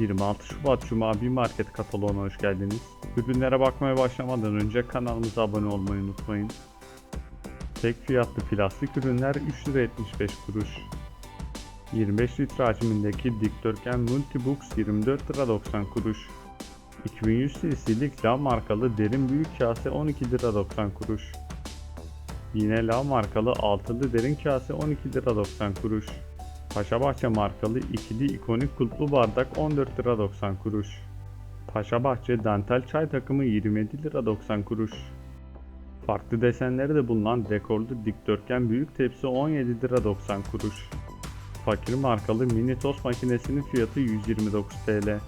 26 Şubat Cuma bir market kataloğuna hoş geldiniz. Ürünlere bakmaya başlamadan önce kanalımıza abone olmayı unutmayın. Tek fiyatlı plastik ürünler 3 lira 75 kuruş. 25 litre hacmindeki dikdörtgen Multibooks 24 lira 90 kuruş. 2100 cc'lik La markalı derin büyük kase 12 lira 90 kuruş. Yine La markalı altılı derin kase 12 lira 90 kuruş. Paşabahçe markalı ikili ikonik kulplu bardak 14 lira 90 kuruş. Paşabahçe dantel çay takımı 27 lira 90 kuruş. Farklı desenleri de bulunan dekorlu dikdörtgen büyük tepsi 17 lira 90 kuruş. Fakir markalı mini tost makinesinin fiyatı 129 TL.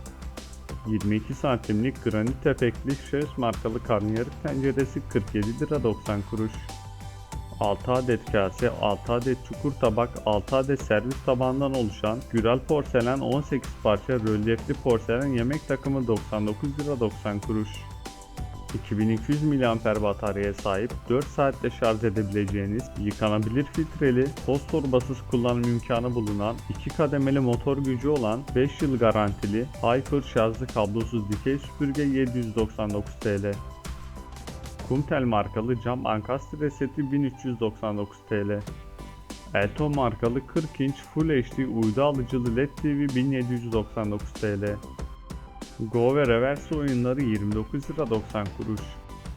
22 santimlik granit tepekli şahıs markalı karnıyarık tenceresi 47 lira 90 kuruş. 6 adet kase, 6 adet çukur tabak, 6 adet servis tabağından oluşan Güral porselen 18 parça rölyefli porselen yemek takımı 99 lira 90 kuruş. 2200 mAh bataryaya sahip 4 saatte şarj edebileceğiniz yıkanabilir filtreli toz torbasız kullanım imkanı bulunan 2 kademeli motor gücü olan 5 yıl garantili Hyper şarjlı kablosuz dikey süpürge 799 TL. Kumtel markalı cam ankastre seti 1399 TL. Elto markalı 40 inç Full HD uydu alıcılı LED TV 1799 TL. Go ve Reverse oyunları 29 lira 90 kuruş.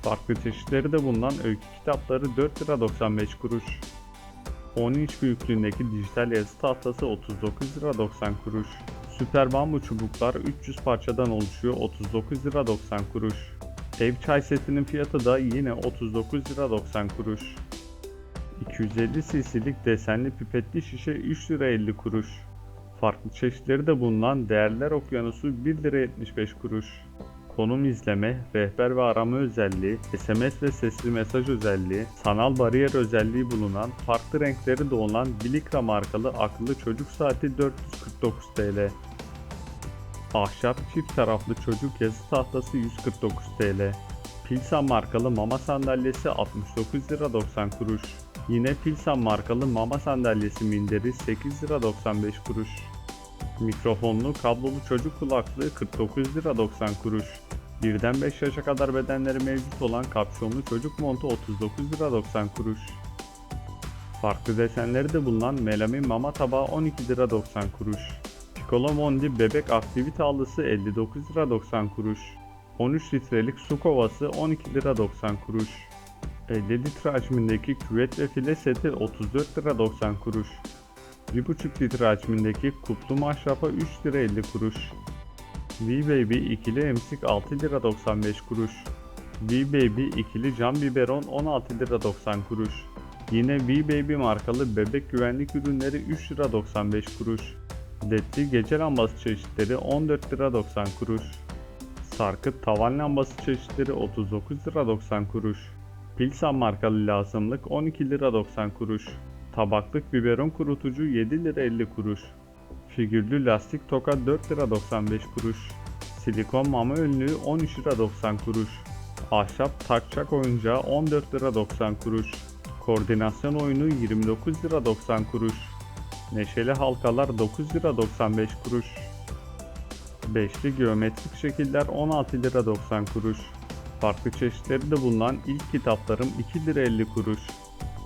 Farklı çeşitleri de bulunan öykü kitapları 4 lira 95 kuruş. 10 inç büyüklüğündeki dijital yazı tahtası 39 lira 90 kuruş. Süper bambu çubuklar 300 parçadan oluşuyor 39 lira 90 kuruş. Ev çay setinin fiyatı da yine 39 lira 90 kuruş. 250 cc'lik desenli pipetli şişe 3 lira 50 kuruş. Farklı çeşitleri de bulunan değerler okyanusu 1 lira 75 kuruş. Konum izleme, rehber ve arama özelliği, SMS ve sesli mesaj özelliği, sanal bariyer özelliği bulunan, farklı renkleri de olan Bilikra markalı akıllı çocuk saati 449 TL. Ahşap çift taraflı çocuk yazı tahtası 149 TL. Pilsan markalı mama sandalyesi 69 lira 90 kuruş. Yine Pilsan markalı mama sandalyesi minderi 8 lira 95 kuruş. Mikrofonlu kablolu çocuk kulaklığı 49 lira 90 kuruş. Birden 5 yaşa kadar bedenleri mevcut olan kapşonlu çocuk montu 39 lira 90 kuruş. Farklı desenleri de bulunan melamin mama tabağı 12 lira 90 kuruş. Piccolo Mondi bebek aktivite halısı 59 lira 90 kuruş. 13 litrelik su kovası 12 lira 90 kuruş. 50 litre hacmindeki küvet ve file seti 34 lira 90 kuruş. 1,5 litre hacmindeki kutlu maşrapa 3 lira 50 kuruş. V-Baby ikili emzik 6 lira 95 kuruş. V-Baby ikili cam biberon 16 lira 90 kuruş. Yine V-Baby markalı bebek güvenlik ürünleri 3 lira 95 kuruş. LED'li gece lambası çeşitleri 14 lira 90 kuruş. Sarkıt tavan lambası çeşitleri 39 lira 90 kuruş. Pilsan markalı lazımlık 12 lira 90 kuruş. Tabaklık biberon kurutucu 7 lira 50 kuruş. Figürlü lastik toka 4 lira 95 kuruş. Silikon mama önlüğü 13 lira 90 kuruş. Ahşap takçak oyuncağı 14 lira 90 kuruş. Koordinasyon oyunu 29 lira 90 kuruş. Neşeli halkalar 9 lira 95 kuruş. Beşli geometrik şekiller 16 lira 90 kuruş. Farklı çeşitleri de bulunan ilk kitaplarım 2 lira 50 kuruş.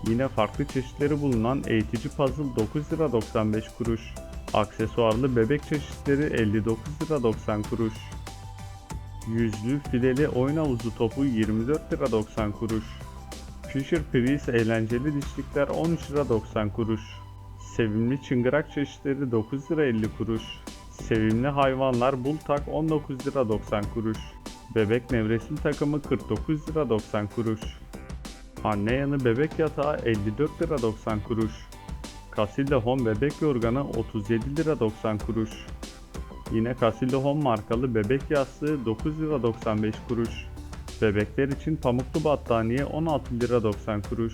Yine farklı çeşitleri bulunan eğitici puzzle 9 lira 95 kuruş. Aksesuarlı bebek çeşitleri 59 lira 90 kuruş. Yüzlü fileli oyun havuzu topu 24 lira 90 kuruş. Fisher Price eğlenceli dişlikler 13 lira 90 kuruş. Sevimli çıngırak çeşitleri 9 lira 50 kuruş. Sevimli hayvanlar bultak 19 lira 90 kuruş. Bebek nevresim takımı 49 lira 90 kuruş. Anne yanı bebek yatağı 54 lira 90 kuruş. Casilda Home bebek yorganı 37 lira 90 kuruş. Yine Casilda Home markalı bebek yastığı 9 lira 95 kuruş. Bebekler için pamuklu battaniye 16 lira 90 kuruş.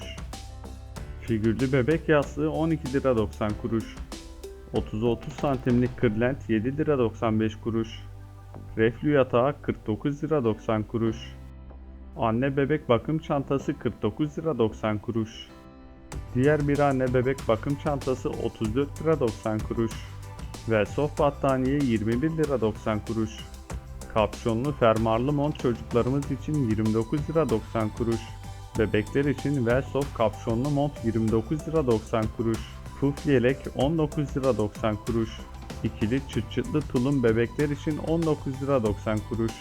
Figürlü bebek yastığı 12 lira 90 kuruş. 30-30 santimlik kırlent 7 lira 95 kuruş. Reflü yatağı 49 lira 90 kuruş. Anne bebek bakım çantası 49 lira 90 kuruş. Diğer bir anne bebek bakım çantası 34 lira 90 kuruş. Velsoft battaniye 21 lira 90 kuruş. Kapşonlu fermuarlı mont çocuklarımız için 29 lira 90 kuruş. Bebekler için Velsoft kapşonlu mont 29 lira 90 kuruş. Puf yelek 19 lira 90 kuruş. İkili çıt çıtlı tulum bebekler için 19 lira 90 kuruş.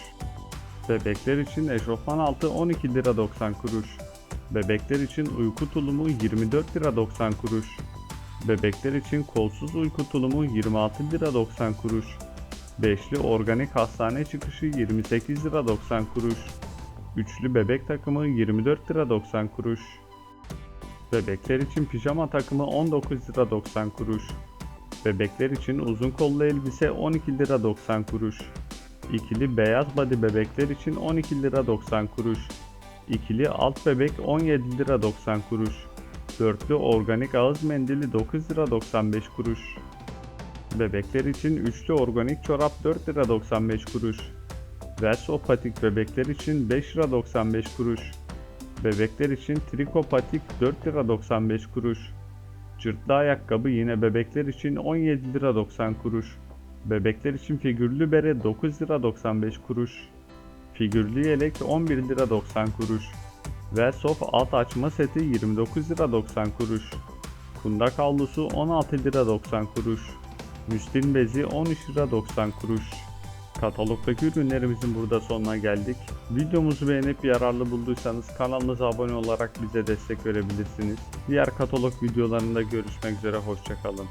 Bebekler için eşofman altı 12 lira 90 kuruş. Bebekler için uyku tulumu 24 lira 90 kuruş. Bebekler için kolsuz uyku tulumu 26 lira 90 kuruş. Beşli organik hastane çıkışı 28 lira 90 kuruş. Üçlü bebek takımı 24 lira 90 kuruş. Bebekler için pijama takımı 19 lira 90 kuruş. Bebekler için uzun kollu elbise 12 lira 90 kuruş. İkili beyaz body bebekler için 12 lira 90 kuruş. İkili alt bebek 17 lira 90 kuruş. Dörtlü organik ağız mendili 9 lira 95 kuruş. Bebekler için üçlü organik çorap 4 lira 95 kuruş. Verso patik bebekler için 5 lira 95 kuruş. Bebekler için triko patik 4 lira 95 kuruş. Cırtlı ayakkabı yine bebekler için 17 lira 90 kuruş. Bebekler için figürlü bere 9 lira 95 kuruş. Figürlü yelek 11 lira 90 kuruş. Velsoft alt açma seti 29 lira 90 kuruş. Kundak havlusu 16 lira 90 kuruş. Müslin bezi 13 lira 90 kuruş. Katalogdaki ürünlerimizin burada sonuna geldik. Videomuzu beğenip yararlı bulduysanız kanalımıza abone olarak bize destek verebilirsiniz. Diğer katalog videolarında görüşmek üzere hoşçakalın.